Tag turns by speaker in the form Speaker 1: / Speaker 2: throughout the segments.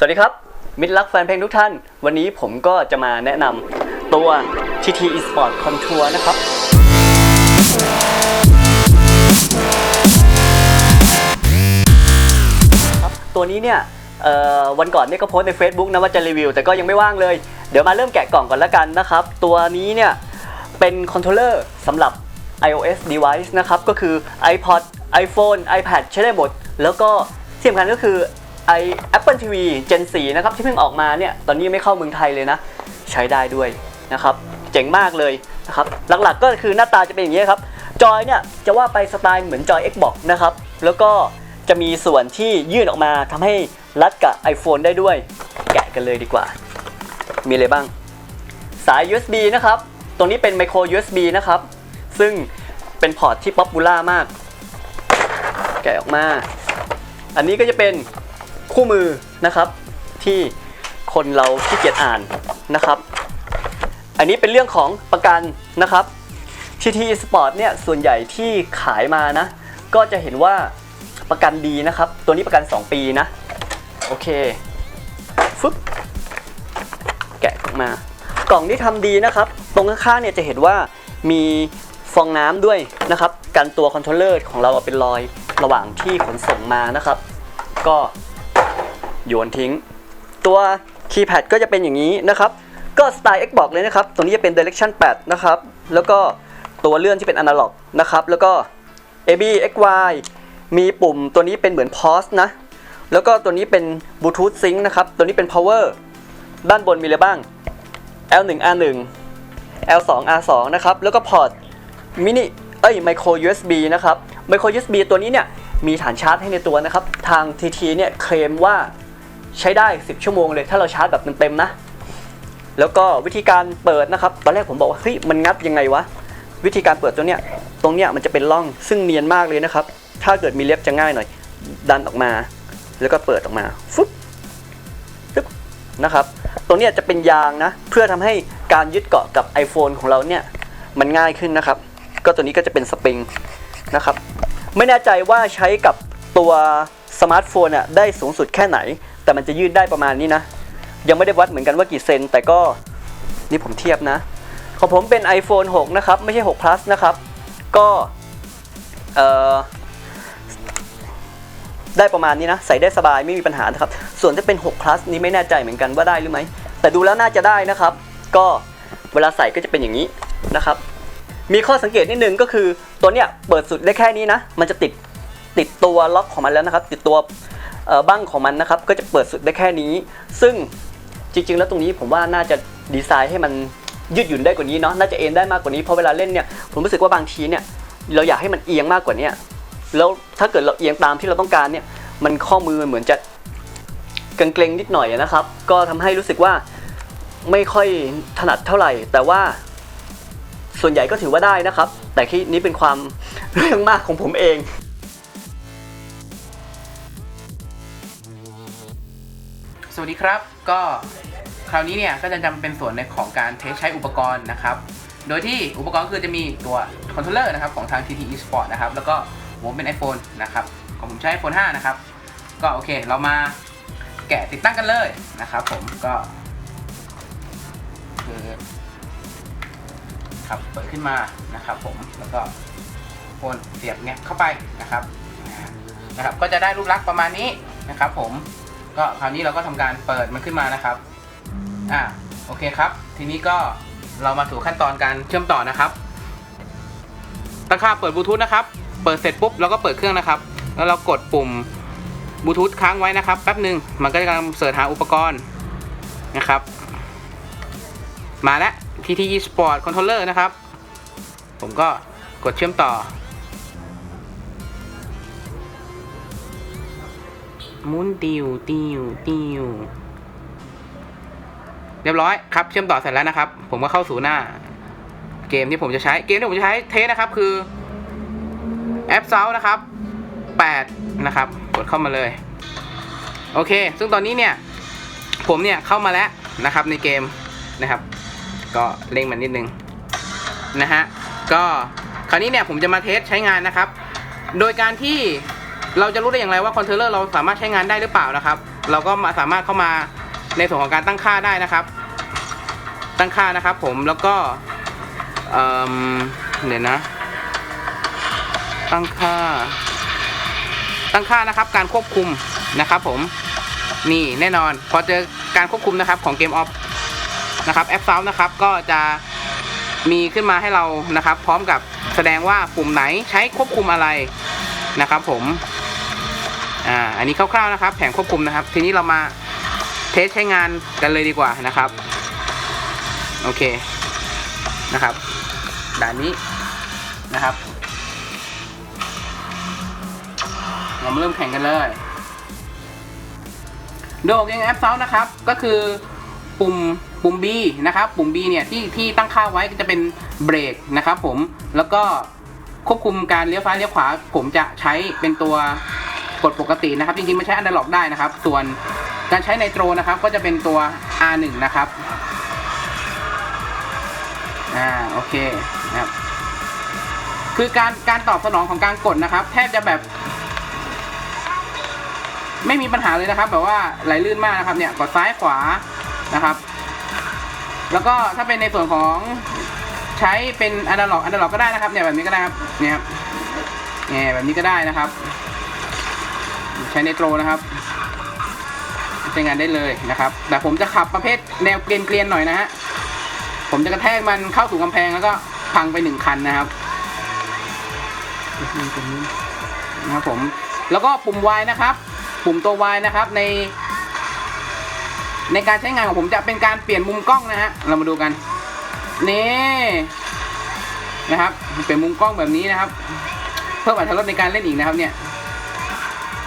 Speaker 1: สวัสดีครับ มิตรรักแฟนเพลงทุกท่าน วันนี้ผมก็จะมาแนะนำตัว TT Esport Contour นะครับครับ ตัวนี้เนี่ยวันก่อนเนี่ยก็โพสใน Facebook นะว่าจะรีวิว แต่ก็ยังไม่ว่างเลย เดี๋ยวมาเริ่มแกะกล่องก่อนแล้วกันนะครับ ตัวนี้เนี่ย เป็นคอนโทรลเลอร์สำหรับ iOS device นะครับ ก็คือ iPod iPhone iPad ใช้ได้หมด แล้วก็ที่สำคัญก็คือ i Apple TV Gen 4 นะครับ ที่เพิ่งออกมาเนี่ย ตอนนี้ไม่เข้าเมืองไทยเลยนะ ใช้ได้ด้วยนะครับ เจ๋งมากเลยนะครับ หลักๆก็คือหน้าตาจะเป็นอย่างนี้ครับ จอยเนี่ย จะว่าไปสไตล์เหมือนจอย Xbox นะครับ แล้วก็จะมีส่วนที่ยื่นออกมาทำให้รัดกับ iPhone ได้ด้วย แกะกันเลยดีกว่า มีอะไรบ้าง สาย USB นะครับ ตรงนี้เป็น micro USB นะครับ ซึ่งเป็นพอร์ตที่ป๊อปปูล่ามาก แกะออกมา อันนี้ก็จะเป็น คู่มือนะครับที่คนเราขี้เกียจอ่านนะครับ อันนี้เป็นเรื่องของประกันนะครับ TT Sport เนี่ยส่วนใหญ่ที่ขายมานะ ก็จะเห็นว่าประกันดีนะครับ ตัวนี้ประกัน 2 ปีนะ โอเคฟึบแกะออกมา กล่องที่ทำดีนะครับ ตรงข้างๆเนี่ยจะเห็นว่ามีฟองน้ำด้วยนะครับ กันตัวคอนโทรลเลอร์ของเราเป็นรอยระหว่างที่ขนส่งมานะครับ ก็ โยนทิ้ง ตัวคีย์แพดก็จะเป็นอย่างนี้นะครับ ก็สไตล์ Xbox เลยนะครับ ตัวนี้จะเป็น Direction 8 นะครับ แล้วก็ตัวเลื่อนที่เป็นอนาล็อกนะครับ แล้วก็ AB XY มีปุ่มตัวนี้เป็นเหมือน pause นะ แล้วก็ตัวนี้เป็น Bluetooth Sync นะครับ ตัวนี้เป็น power ด้านบนมีอะไรบ้าง L1 R1 L2 R2 นะครับ แล้วก็พอร์ตมินิเอ้ย micro USB นะครับ micro USB ตัวนี้เนี่ยมีฐานชาร์จให้ในตัวนะครับ ทาง TT เนี่ยเคลมว่า ใช้ได้ 10 ชั่วโมงเลย ถ้าเราชาร์จแบบเต็มๆนะ แล้วก็วิธีการเปิดนะครับ ตอนแรกผมบอกว่าเฮ้ยมันงัดยังไงวะ วิธีการเปิดตัวเนี้ย ตรงเนี้ยมันจะเป็นร่องซึ่งเนียนมากเลยนะครับ ถ้าเกิดมีเล็บจะง่ายหน่อย ดันออกมา แล้วก็เปิดออกมาฟึ๊บฟึ๊บนะครับ ตรงเนี้ยจะเป็นยางนะ เพื่อทำให้การยึดเกาะกับ iPhone ของเราเนี่ยมันง่ายขึ้นนะครับ ก็ตัวนี้ก็จะเป็นสปริงนะครับ ไม่แน่ใจว่าใช้กับตัวสมาร์ทโฟนอะได้สูงสุดแค่ไหน แต่มันจะยืดได้ประมาณนี้นะ ยังไม่ได้วัดเหมือนกันว่ากี่เซน แต่ก็นี่ผมเทียบนะ ของผมเป็น iPhone 6 นะครับ ไม่ใช่ 6 plus นะครับ ก็เอ่อได้ประมาณนี้นะ ใส่ได้สบายไม่มีปัญหานะครับ ส่วนถ้าเป็น 6 plus นี้ไม่แน่ใจเหมือนกันว่าได้หรือไม่แต่ดูแล้วน่าจะได้นะครับ ก็เวลาใส่ก็จะเป็นอย่างนี้นะครับ มีข้อสังเกตนิดนึงก็คือตัวเนี้ยเปิดสุดได้แค่นี้นะ มันจะติดติดตัวล็อกของมันแล้วนะครับ ติดตัว บั้งของมันนะครับก็จะเปิดสุดได้แค่นี้ ซึ่งจริง ๆ แล้วตรงนี้ผมว่าน่าจะดีไซน์ให้มันยืดหยุ่นได้กว่านี้เนาะน่าจะเอ็นได้มากกว่านี้เพราะเวลาเล่นเนี่ยผมรู้สึกว่าบางทีเนี่ยเราอยากให้มันเอียงมากกว่านี้แล้วถ้าเกิดเราเอียงตามที่เราต้องการเนี่ยมันข้อมือเหมือนจะเกรงๆนิดหน่อยนะครับ ก็ทำให้รู้สึกว่าไม่ค่อยถนัดเท่าไหร่ แต่ว่าส่วนใหญ่ก็ถือว่าได้นะครับ แต่ที่นี้เป็นความเรื่องมากของผมเอง
Speaker 2: วัสดีครับ ก็คราวนี้เนี่ยก็จะจำเป็นส่วนในของการเทสใช้อุปกรณ์นะครับ โดยที่อุปกรณ์คือจะมีตัวคอนโทรลเลอร์นะครับของทาง TT Esport นะครับ แล้วก็ผมเป็น iPhone นะครับ ของผมใช้ iPhone 5 นะครับ ก็โอเค เรามาแกะติดตั้งกันเลยนะครับ ผมก็คือครับเปิดขึ้นมานะครับ ผมแล้วก็โฟนเสียบเนี่ยเข้าไปนะครับนะครับ ก็จะได้รูปลักษณ์ประมาณนี้นะครับ ผม ก็คราวนี้เราก็ทำการเปิดมันขึ้นมานะครับอ่าโอเคครับ ทีนี้ก็เรามาสู่ขั้นตอนการเชื่อมต่อนะครับตั้งค่าเปิดบลูทูธนะครับ เปิดเสร็จปุ๊บเราก็เปิดเครื่องนะครับ แล้วเรากดปุ่มบลูทูธค้างไว้นะครับแป๊บหนึ่งมันก็จะกำลังเสิร์ชหาอุปกรณ์นะครับ มาแล้ว TT Sport Controller นะครับ ผมก็กดเชื่อมต่อ หมุนติวติวติวเรียบร้อยครับ เชื่อมต่อเสร็จแล้วนะครับ ผมก็เข้าสู่หน้า เกมที่ผมจะใช้เกมที่ผมจะใช้เทสนะครับ คือแอปเซานะครับ8นะครับ กดเข้ามาเลย โอเค ซึ่งตอนนี้เนี่ย ผมเนี่ยเข้ามาแล้วนะครับในเกมนะครับ ก็เล่งมันนิดนึงนะฮะก็คราวนี้เนี่ยผมจะมาเทสใช้งานนะครับ โดยการที่ เราจะรู้ได้อย่างไรว่าคอนโทรลเลอร์เราสามารถใช้งานได้หรือเปล่านะครับ เราก็มาสามารถเข้ามาในส่วนของการตั้งค่าได้นะครับ ตั้งค่านะครับผมแล้วก็เเดี๋ยวนะ ตั้งค่า ตั้งค่านะครับ การควบคุมนะครับ ผมนี่แน่นอน พอเจอการควบคุมนะครับของเกมออฟนะครับแอปเซานะครับก็จะมีขึ้นมาให้เรานะครับ พร้อมกับแสดงว่าปุ่มไหนใช้ควบคุมอะไรนะครับผม อ่าอันนี้คร่าวๆนะครับ แผงควบคุมนะครับ ทีนี้เรามาเทสใช้งานกันเลยดีกว่านะครับ โอเคนะครับด่านนี้นะครับ เรามาเริ่มแข่งกันเลยโดยยังแอปเซานะครับ ก็คือปุ่มปุ่ม B นะครับ ปุ่ม B เนี่ยที่ที่ตั้งค่าไว้ก็จะเป็นเบรกนะครับผมแล้วก็ควบคุมการเลี้ยวซ้ายเลี้ยวขวา ผมจะใช้เป็นตัว กดปกตินะครับ จริงๆมันใช้อันดับล็อกได้นะครับ ส่วนการใช้ไนโตรนะครับ ก็จะเป็นตัว R1 นะครับอ่าโอเคนะครับคือการการตอบสนองของการกดนะครับ แทบจะแบบ ไม่มีปัญหาเลยนะครับ แบบว่าไหลลื่นมากนะครับ เนี่ยกดซ้ายขวานะครับ แล้วก็ถ้าเป็นในส่วนของใช้เป็นอนาล็อกอนาล็อกก็ได้นะครับ เนี่ยแบบนี้ก็ได้ครับเนี่ยครับเนี่ยแบบนี้ก็ได้นะครับ ใช้ในโตรนะครับใช้งานได้เลยนะครับ แต่ผมจะขับประเภทแนวเกรียนๆหน่อยนะฮะผมจะกระแทกมันเข้าสู่กำแพงแล้วก็พังไปหนึ่งคันนะครับนะครับผม แล้วก็ปุ่ม Y นะครับ ปุ่มตัว Y นะครับใน ในการใช้งานของผมจะเป็นการเปลี่ยนมุมกล้องนะฮะเรามาดูกันนี่นะครับเปลี่ยนมุมกล้องแบบนี้นะครับ เพิ่มอรรถรสในการเล่นอีกนะครับเนี่ย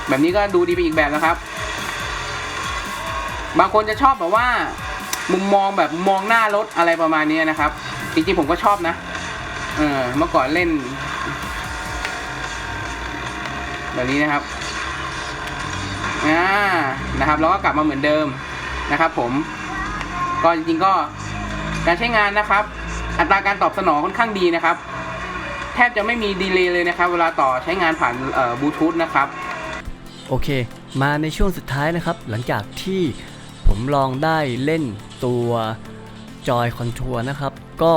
Speaker 2: แบบนี้ก็ดูดีไปอีกแบบนะครับ บางคนจะชอบแบบว่า มุมมองแบบมองหน้ารถอะไรประมาณนี้นะครับ จริงๆผมก็ชอบนะ เออเมื่อก่อนเล่น แบบนี้นะครับอ่านะครับ แล้วก็กลับมาเหมือนเดิมนะครับผมก็จริงๆก็การใช้งานนะครับ อัตราการตอบสนองค่อนข้างดีนะครับ แทบจะไม่มีดีเลย์เลยนะครับ เวลาต่อใช้งานผ่านบลูทูธนะครับ
Speaker 1: โอเค มาในช่วงสุดท้ายนะครับ หลังจากที่ผมลองได้เล่นตัวจอยคอนทัวร์นะครับ ก็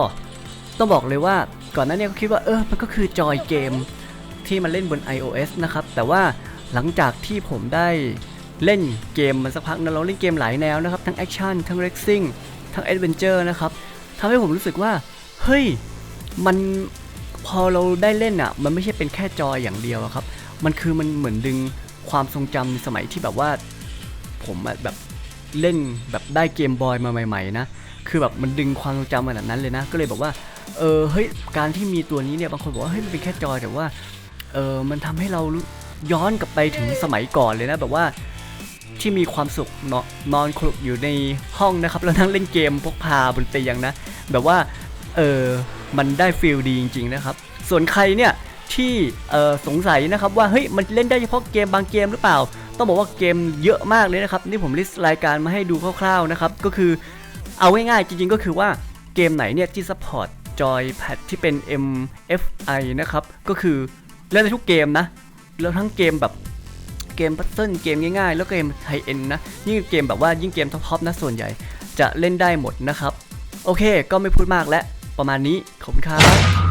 Speaker 1: ต้องบอกเลยว่าก่อนหน้านี้ก็คิดว่าเออมันก็คือจอยเกมที่มันเล่นบน iOS นะครับ แต่ว่าหลังจากที่ผมได้เล่นเกมมันสักพักนะเราเล่นเกมหลายแนวนะครับ ทั้งแอคชั่นทั้งเร็กซิ่งทั้งแอดเวนเจอร์นะครับทำให้ผมรู้สึกว่า เฮ้ย มันพอเราได้เล่นอะ มันไม่ใช่เป็นแค่จอยอย่างเดียวครับ มันคือมันเหมือนดึง ความทรงจำในสมัยที่แบบว่า ผมแบบเล่นแบบได้เกมบอยมาใหม่ ๆ นะ คือแบบมันดึงความทรงจำขนาดนั้นเลยนะ ก็เลยบอกว่า เออเฮ้ยการที่มีตัวนี้เนี่ยบางคนบอกว่าเฮ้ยมันเป็นแค่จอยแต่ว่าเออมันทำให้เราย้อนกลับไปถึงสมัยก่อนเลยนะแบบว่าที่มีความสุขเนาะนอนคลุกอยู่ในห้องนะครับ แล้วนั่งเล่นเกมพกพาบนเตียงนะ แบบว่าเออมันได้ฟีลดีจริง ๆ นะครับ ส่วนใครเนี่ย ที่สงสัยนะครับว่าเฮ้ยมันเล่นได้เฉพาะเกมบางเกมหรือเปล่า ต้องบอกว่าเกมเยอะมากเลยนะครับนี่ผมลิสต์รายการมาให้ดูคร่าวๆนะครับก็คือเอาง่ายๆจริงๆก็คือว่าเกมไหนเนี่ยที่ซัพพอร์ตจอยแพดที่เป็น MFI นะครับก็คือเล่นได้ทุกเกมนะแล้วทั้งเกมแบบเกมพัซเซิลเกมง่ายๆ แล้วก็เกมไฮเอ็นนะยิ่งเกมแบบว่ายิ่งเกมท็อปๆนะส่วนใหญ่จะเล่นได้หมดนะครับ โอเค ก็ไม่พูดมากแล้วประมาณนี้ขอบคุณครับ